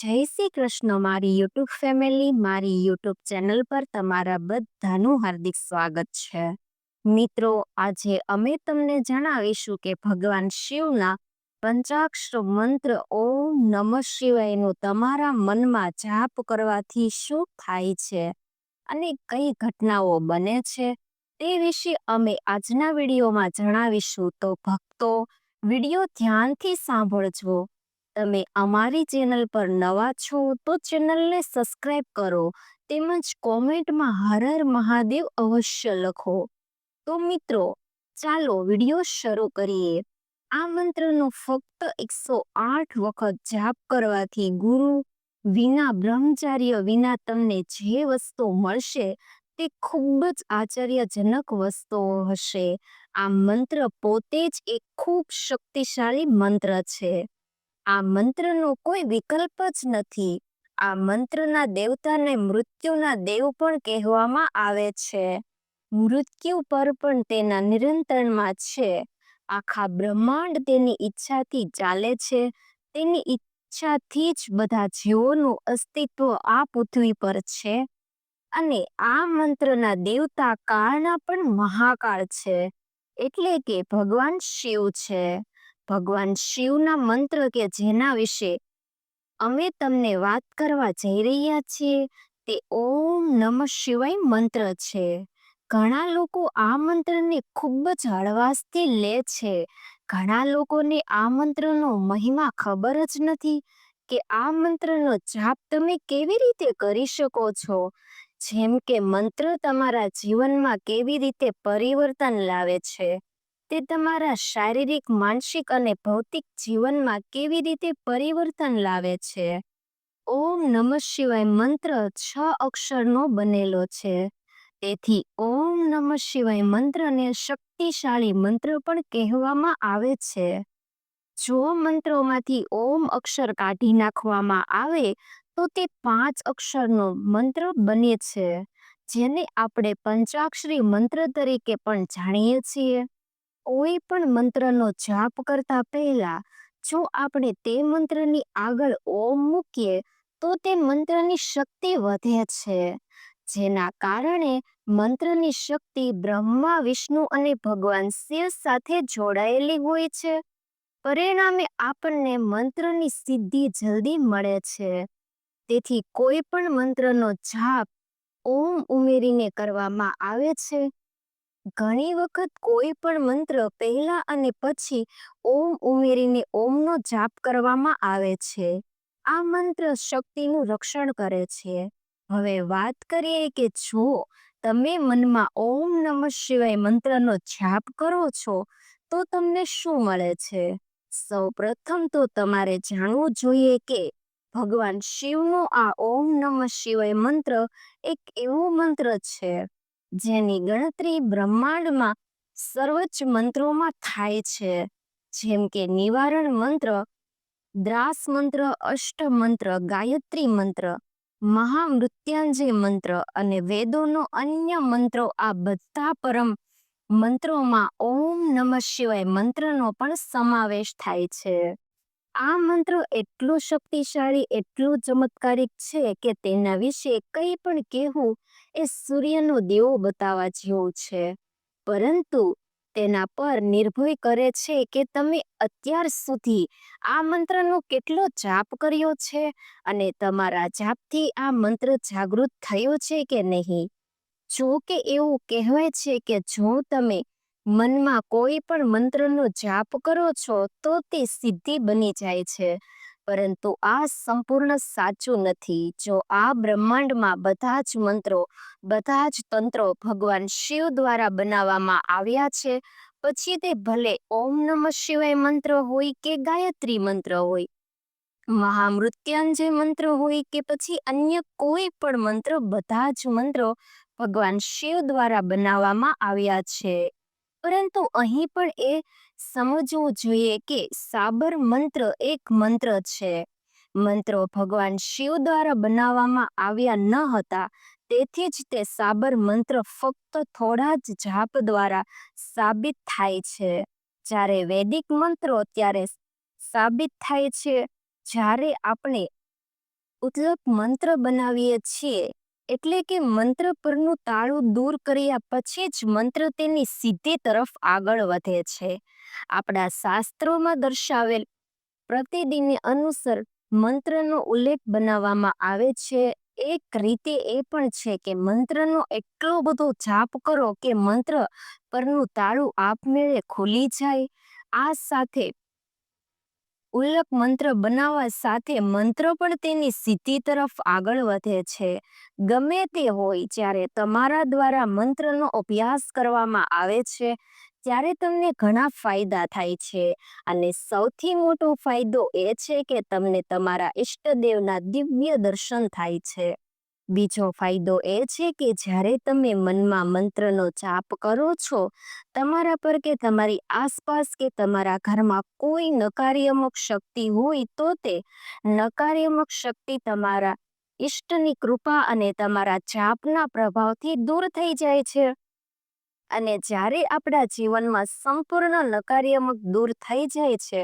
જય શ્રી કૃષ્ણ. મારી YouTube family, મારી યુટ્યુબ ચેનલ પર તમારા બધાનું હાર્દિક સ્વાગત છે. મિત્રો, આજે અમે તમને જણાવીશું કે ભગવાન શિવના પંચાક્ષર મંત્ર ઓમ નમઃ શિવાયનો તમારા મનમાં જાપ કરવાથી શું થાય છે અને કઈ ઘટનાઓ બને છે તે વિશે અમે આજના વિડીયોમાં જણાવીશું. તો ભક્તો, વીડિયો ધ્યાનથી સાંભળજો. તમે અમારી ચેનલ પર નવા છો તો ચેનલને સબસ્ક્રાઇબ કરો. તેમજ કોમેન્ટમાં હર હર મહાદેવ અવશ્ય લખો. તો મિત્રો, ચાલો વીડિયો શરૂ કરીએ. આ મંત્રનો ફક્ત એકસો આઠ વખત જાપ કરવાથી ગુરુ વિના, બ્રહ્મચાર્ય વિના તમને જે વસ્તુ મળશે તે ખૂબ જ આશ્ચર્યજનક વસ્તુઓ હશે. આ મંત્ર પોતે જ એક ખૂબ શક્તિશાળી મંત્ર છે. આ મંત્રનો કોઈ વિકલ્પ જ નથી. આ મંત્રના દેવતાને મૃત્યુના દેવ પણ કહેવામાં આવે છે. મૃત્યુ પર પણ તેના નિરંતરમાં છે. આખા બ્રહ્માંડ તેની ઈચ્છાથી ચાલે છે. તેની ઈચ્છાથી જ બધા જીવોનું અસ્તિત્વ આ પૃથ્વી પર છે. અને આ મંત્રના દેવતા કાળના પણ મહાકાળ છે. એટલે કે ભગવાન શિવ છે. ભગવાન શિવના મંત્ર કે જેના વિશે અમે તમને વાત કરવા જઈ રહ્યા છીએ, તે ઓમ નમઃ શિવાય મંત્ર છે. ઘણા લોકો આ મંત્રને ખૂબ જ હળવાશથી લે છે. ઘણા લોકોને આ મંત્રનો મહિમા ખબર જ નથી કે આ મંત્રનો જાપ તમે કેવી રીતે કરી શકો છો. જેમ કે મંત્ર તમારા જીવનમાં કેવી રીતે પરિવર્તન લાવે છે. તે તમારા શારીરિક, માનસિક અને ભૌતિક જીવનમાં કેવી રીતે પરિવર્તન લાવે છે? ઓમ નમઃ શિવાય મંત્ર છ અક્ષરનો બનેલો છે. તેથી ઓમ નમઃ શિવાય મંત્રને શક્તિશાળી મંત્ર પણ કહેવામાં આવે છે. જો મંત્રોમાંથી ઓમ અક્ષર કાઢી નાખવામાં આવે, તો તે પાંચ અક્ષરનો મંત્ર બને છે, જેને આપણે પંચાક્ષરી મંત્ર તરીકે પણ જાણીએ છીએ. કોઈ પણ મંત્રનો જાપ કરતા પહેલા, જો આપણે તે મંત્રની આગળ ઓમ મૂકીએ, તો તે મંત્રની શક્તિ વધે છે. જેના કારણે મંત્રની શક્તિ બ્રહ્મા, વિષ્ણુ અને ભગવાન શિવ સાથે જોડાયેલી હોય છે. પરિણામે આપણને મંત્રની સિદ્ધિ જલ્દી મળે છે. તેથી કોઈ પણ મંત્રનો જાપ ઓમ ઉમેરીને કરવામાં આવે છે. ઘણી વખત કોઈ પણ મંત્ર પહેલા અને પછી ઓમ ઉમેરીને ઓમનો જાપ કરવામાં આવે છે. આ મંત્ર શક્તિનું રક્ષણ કરે છે. હવે વાત કરીએ કે જો તમે મનમાં ઓમ નમઃ શિવાય મંત્રનો જાપ કરો છો, તો તમને શું મળે છે? સૌ પ્રથમ તો તમારે જાણવું જોઈએ કે ભગવાન શિવનો આ ઓમ નમઃ શિવાય મંત્ર એક એવો મંત્ર છે. જેની ગણતરી બ્રહ્માંડમાં સર્વોચ્ચ મંત્રોમાં થાય છે. જેમ કે નિવારણ મંત્ર, દ્રાસ મંત્ર, અષ્ટ મંત્ર, ગાયત્રી મંત્ર, મહામૃત્યુંજય મંત્ર અને વેદોનો અન્ય મંત્રો આ બધા પરમ મંત્રોમાં ઓમ નમઃ શિવાય મંત્રનો પણ સમાવેશ થાય છે. આ મંત્ર એટલું શક્તિશાળી, એટલું ચમત્કારિક છે કે તેના વિશે કંઈ પણ કહેવું એ સૂર્યનો દેવો બતાવવા જેવો છે. પરંતુ તેના પર નિર્ભય કરે છે કે તમે અત્યાર સુધી આ મંત્રનો કેટલો જાપ કર્યો છે અને તમારા જાપથી આ મંત્ર જાગૃત થયો છે કે નહીં? જો કે એવું કહેવાય છે કે જો તમે મનમાં કોઈ પણ મંત્રનો જાપ કરો છો, તો તે સિદ્ધિ બની જાય છે. પરંતુ આ સંપૂર્ણ સાચું નથી. જો આ બ્રહ્માંડમાં બધા જ મંત્રો, બધા જ તંત્રો ભગવાન શિવ દ્વારા બનાવવામાં આવ્યા છે, પછી તે ભલે ઓમ નમઃ શિવાય મંત્ર હોય કે ગાયત્રી મંત્ર હોય, મહામૃત્યુંજય મંત્ર હોય કે પછી અન્ય કોઈ પણ મંત્ર, બધા જ મંત્રો ભગવાન શિવ દ્વારા બનાવવામાં આવ્યા છે. પરંતુ અહીં પણ એ સમજવું જોઈએ કે સાબર મંત્ર એક મંત્ર છે. મંત્રો ભગવાન શિવ દ્વારા બનાવવામાં આવ્યા ન હતા. તેથી જ તે સાબર મંત્ર ફક્ત થોડા જ જાપ દ્વારા સાબિત થાય છે. જ્યારે વૈદિક મંત્રો ત્યારે સાબિત થાય છે. જ્યારે આપણે ઉતલક મંત્ર બનાવીએ છીએ એટલે કે મંત્ર પરનું તાળું દૂર કર્યા પછી જ મંત્ર તેની સિદ્ધિ તરફ આગળ વધે છે. આપણા શાસ્ત્રોમાં દર્શાવેલ પ્રતિદિનને અનુસર મંત્રનો ઉલ્લેખ બનાવવામાં આવે છે. એક રીતે એ પણ છે કે મંત્રનો એટલો બધો જાપ કરો કે મંત્ર પરનું તાળું આપમેળે ખુલી જાય. આ સાથે ઉલ્લક મંત્ર બનાવવા સાથે મંત્ર પણ તેની સિદ્ધિ તરફ આગળ વધે છે. ગમે તે હોય જ્યારે તમારા દ્વારા મંત્રનો અભ્યાસ કરવામાં આવે છે, ત્યારે તમને ઘણા ફાયદા થાય છે. અને સૌથી મોટો ફાયદો એ છે કે તમને તમારા ઈષ્ટદેવના દિવ્ય દર્શન થાય છે. બીજો ફાયદો એ છે કે જ્યારે તમે મનમાં મંત્રનો જાપ કરો છો, તમારા પર કે તમારી આસપાસ કે તમારા ઘરમાં કોઈ નકારાત્મક શક્તિ હોય તો તે નકારાત્મક શક્તિ તમારા ઈષ્ટની કૃપા અને તમારા જાપના પ્રભાવથી દૂર થઈ જાય છે. અને જ્યારે આપણા જીવનમાં સંપૂર્ણ નકારાત્મક દૂર થઈ જાય છે,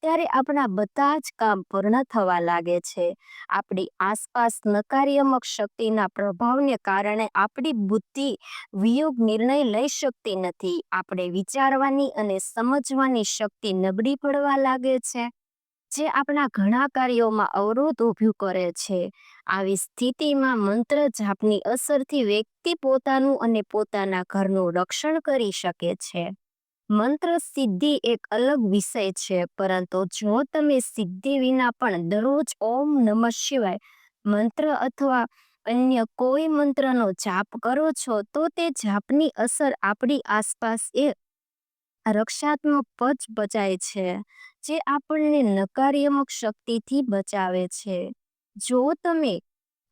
ત્યારે આપણા બધા જ કામ પૂર્ણ થવા લાગે છે. આપણી આસપાસ નકારાત્મક શક્તિના પ્રભાવને કારણે આપણી બુદ્ધિ વિયોગ નિર્ણય લઈ શકતી નથી. આપણે વિચારવાની અને સમજવાની શક્તિ નબળી પડવા લાગે છે. જે આપણા ઘણા કાર્યોમાં અવરોધ ઊભું કરે છે. આવી સ્થિતિમાં મંત્ર જાપની અસરથી વ્યક્તિ પોતાનું અને પોતાના ઘરનું રક્ષણ કરી શકે છે. મંત્ર સિદ્ધિ એક અલગ વિષય છે, પરંતુ જો તમે સિદ્ધિ વિના પણ દરરોજ ઓમ નમઃ શિવાય મંત્ર અથવા અન્ય કોઈ મંત્રનો જાપ કરો છો, તો તે જાપની અસર આપણી આસપાસ એ રક્ષાત્મક પચ બચાય છે. જે આપણને નકારાત્મક શક્તિથી બચાવે છે. જો તમે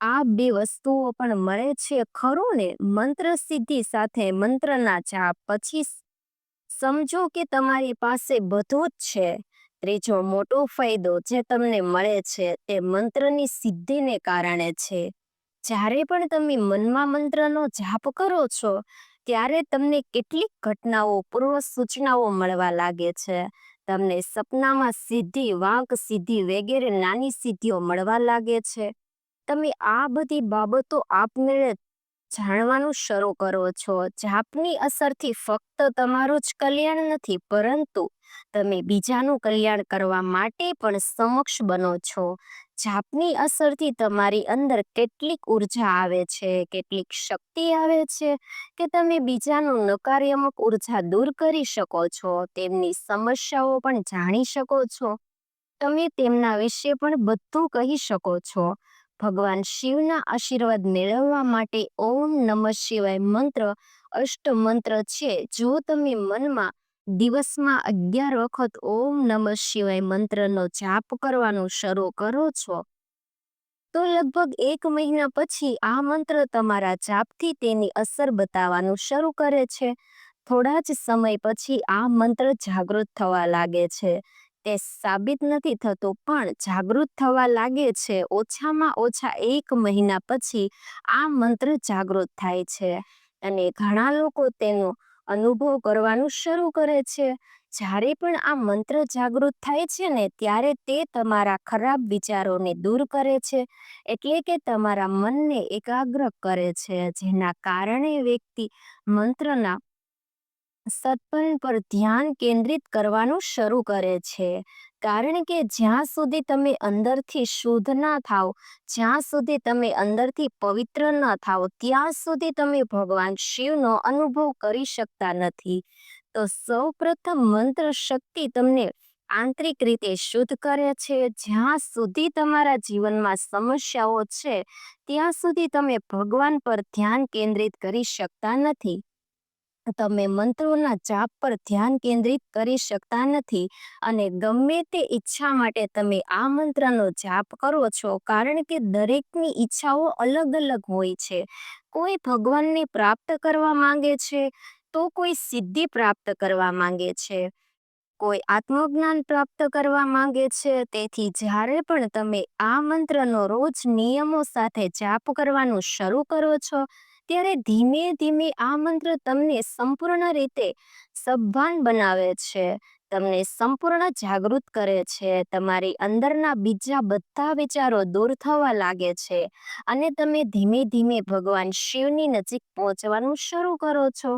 આ બે વસ્તુઓ પણ મળે છે ખરું ને? મંત્ર સિદ્ધિ સાથે મંત્રના જાપ, પછી સમજો કે તમારી પાસે બધું જ છે. ત્રીજો મોટો ફાયદો જે તમને મળે છે તે મંત્રની સિદ્ધિને કારણે છે. જ્યારે પણ તમે મનમાં મંત્રનો જાપ કરો છો, ત્યારે તમને કેટલીક ઘટનાઓ પૂર્વ સૂચનાઓ મળવા લાગે છે. તમને સપનામાં સિદ્ધિ વાંક સિદ્ધિ વગેરે નાની સિદ્ધિઓ મળવા લાગે છે. તમે આ બધી બાબતો આપમેળે જાણવાનું શરૂ કરો છો. જાપની અસરથી ફક્ત તમારું જ કલ્યાણ નથી, પરંતુ તમે બીજાનું કલ્યાણ કરવા માટે પણ સમક્ષ બનો છો. જાપની અસરથી તમારી અંદર કેટલીક ઊર્જા આવે છે, કેટલીક શક્તિ આવે છે કે તમે બીજાનું નકારાત્મક ઊર્જા દૂર કરી શકો છો, તેમની સમસ્યાઓ પણ જાણી શકો છો. તમે તેમના વિશે પણ બધું કહી શકો છો. ભગવાન શિવના આશીર્વાદ મેળવવા માટે ઓમ નમઃ શિવાય મંત્ર અષ્ટ મંત્ર છે. જો તમે મનમાં દિવસમાં અગિયાર વખત ઓમ નમઃ શિવાય મંત્રનો જાપ કરવાનું શરૂ કરો છો. તો લગભગ એક મહિના પછી આ મંત્ર તમારા જાપથી તેની અસર બતાવવાનું શરૂ કરે છે. થોડા જ સમય પછી આ મંત્ર જાગૃત થવા લાગે છે. તે સાબિત નથી થતું પણ જાગૃત થવા લાગે છે. ઓછામાં ઓછા એક મહિના પછી આ મંત્ર જાગૃત થાય છે. અને ઘણા લોકો તેનો અનુભવ કરવાનું શરૂ કરે છે. જ્યારે પણ આ મંત્ર જાગૃત થાય છે ને, ત્યારે તે તમારા ખરાબ વિચારોને દૂર કરે છે. એટલે કે તમારા મનને એકાગ્ર કરે છે, જેના કારણે વ્યક્તિ મંત્રના સત્પન પર ધ્યાન કેન્દ્રિત કરવાનું શરૂ કરે છે. કારણ કે જ્યાં સુધી તમે અંદરથી શુદ્ધ ના થાઓ, જ્યાં સુધી તમે અંદરથી પવિત્ર ન થાઓ, ત્યાં સુધી તમે ભગવાન શિવનો અનુભવ કરી શકતા નથી. તો સૌ પ્રથમ મંત્ર શક્તિ તમને આંતરિક રીતે શુદ્ધ કરે છે. જ્યાં સુધી તમારા જીવનમાં સમસ્યાઓ છે, ત્યાં સુધી તમે ભગવાન પર ધ્યાન કેન્દ્રિત કરી શકતા નથી. તમે મંત્રોના જાપ પર ધ્યાન કેન્દ્રિત કરી શકતા નથી અને ગમે તે ઈચ્છા માટે તમે આ મંત્રનો જાપ કરો છો, કારણ કે દરેકની ઈચ્છાઓ અલગ અલગ હોય છે. કોઈ ભગવાનને પ્રાપ્ત કરવા માંગે છે, તો કોઈ સિદ્ધિ પ્રાપ્ત કરવા માંગે છે. કોઈ આત્મજ્ઞાન પ્રાપ્ત કરવા માંગે છે, તેથી જ્યારે પણ તમે આ મંત્રનો રોજ નિયમો સાથે જાપ કરવાનું શરૂ કરો છો, ત્યારે ધીમે ધીમે આ મંત્ર તમને સંપૂર્ણ રીતે સભાન બનાવે છે, તમને સંપૂર્ણ જાગૃત કરે છે, તમારી અંદરના બીજા બધા વિચારો દૂર થવા લાગે છે અને તમે ધીમે ધીમે ભગવાન શિવની નજીક પહોંચવાનું શરૂ કરો છો.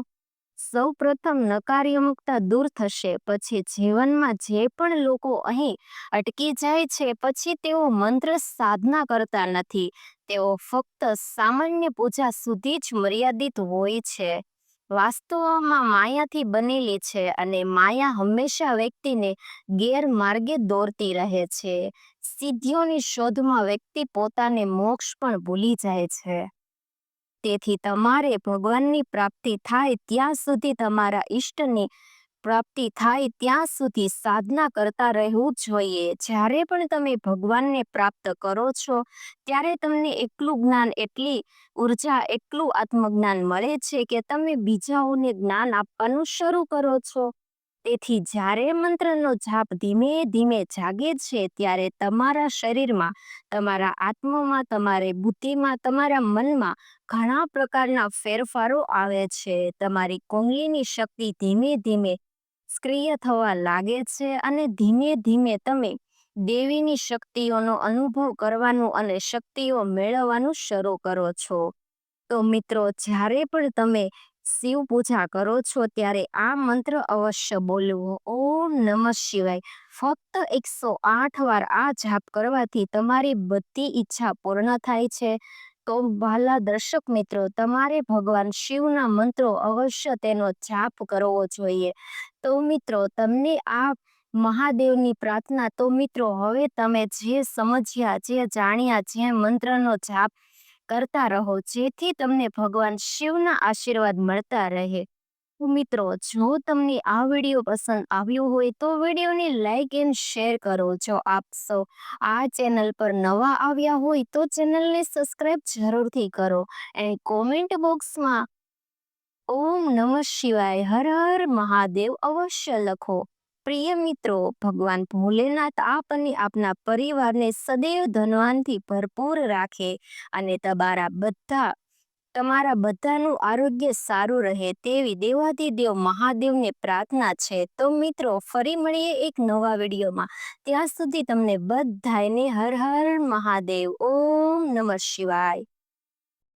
સૌ પ્રથમ નકારાત્મકતા દૂર થશે. પછી જીવનમાં જે પણ લોકો અહીં અટકી જાય છે, પછી તેઓ મંત્ર સાધના કરતા નથી. તેઓ ફક્ત સામાન્ય પૂજા સુધી જ મર્યાદિત હોય છે. વાસ્તવમાં માયાથી બનેલી છે અને માયા હંમેશા વ્યક્તિને ગેરમાર્ગે દોરતી રહે છે. સિદ્ધિઓની શોધમાં વ્યક્તિ પોતાને મોક્ષ પણ ભૂલી જાય છે. તેથી તમારે ભગવાનની પ્રાપ્તિ થાય ત્યાં સુધી તમારા ઈષ્ટની પ્રાપ્તિ થાય ત્યાં સુધી સાધના કરતા રહેવું જોઈએ. જ્યારે પણ તમે ભગવાનને પ્રાપ્ત કરો છો, ત્યારે તમને એટલું જ્ઞાન, એટલી ઊર્જા, એટલું આત્મજ્ઞાન મળે છે કે તમે બીજાઓને જ્ઞાન આપવાનું શરૂ કરો છો. તેથી જ્યારે મંત્રનો જાપ ધીમે ધીમે જાગે છે, ત્યારે તમારા શરીરમાં, તમારા આત્મામાં, તમારી બુદ્ધિમાં, તમારા મનમાં ઘણા પ્રકારના ફેરફારો આવે છે. તમારી કુંડલીની શક્તિ ધીમે ધીમે સક્રિય થવા લાગે છે અને ધીમે ધીમે તમે દેવીની શક્તિઓનો અનુભવ કરવાનું અને શક્તિઓ મેળવવાનું શરૂ કરો છો. તો મિત્રો, જ્યારે પણ તમે શિવ પૂજા કરો છો ત્યારે આ મંત્ર અવશ્ય બોલવો. ઓમ નમઃ શિવાય. ફક્ત એકસો આઠ વાર આ જાપ કરવાથી તમારી બધી ઈચ્છા પૂર્ણ થાય છે. તો ભાલા દર્શક મિત્રો, તમારે ભગવાન શિવના મંત્રો અવશ્ય તેનો જાપ કરવો જોઈએ. તો મિત્રો, તમને આ મહાદેવની પ્રાર્થના, તો મિત્રો, હવે તમે જે સમજ્યા, જે જાણ્યા, જે મંત્રનો જાપ કરતા રહો, જેથી તમને ભગવાન શિવના આશીર્વાદ મળતા રહે. મિત્રો, જો તમને આ વીડિયો પસંદ આવ્યો હોય, તો વિડીયોને લાઈક એન્ડ શેર કરો. જો આપ સૌ આ ચેનલ પર નવા આવ્યા હોય, તો ચેનલને સબસ્ક્રાઈબ જરૂરથી કરો એન્ડ કોમેન્ટ બોક્સમાં ઓમ નમઃ શિવાય, હર હર મહાદેવ અવશ્ય લખો. પ્રિય મિત્રો, ભગવાન ભોલેનાથ આપ અને આપના પરિવારને સદૈવ ધનવાનથી ભરપૂર રાખે અને તમારા બધા, તમારા બધાનું આરોગ્ય સારું રહે તેવી દેવાધિદેવ મહાદેવને પ્રાર્થના છે. તો મિત્રો, ફરી મળીએ એક નવા વિડીયોમાં. ત્યાં સુધી તમને બધાને હર હર મહાદેવ. ઓમ નમઃ શિવાય.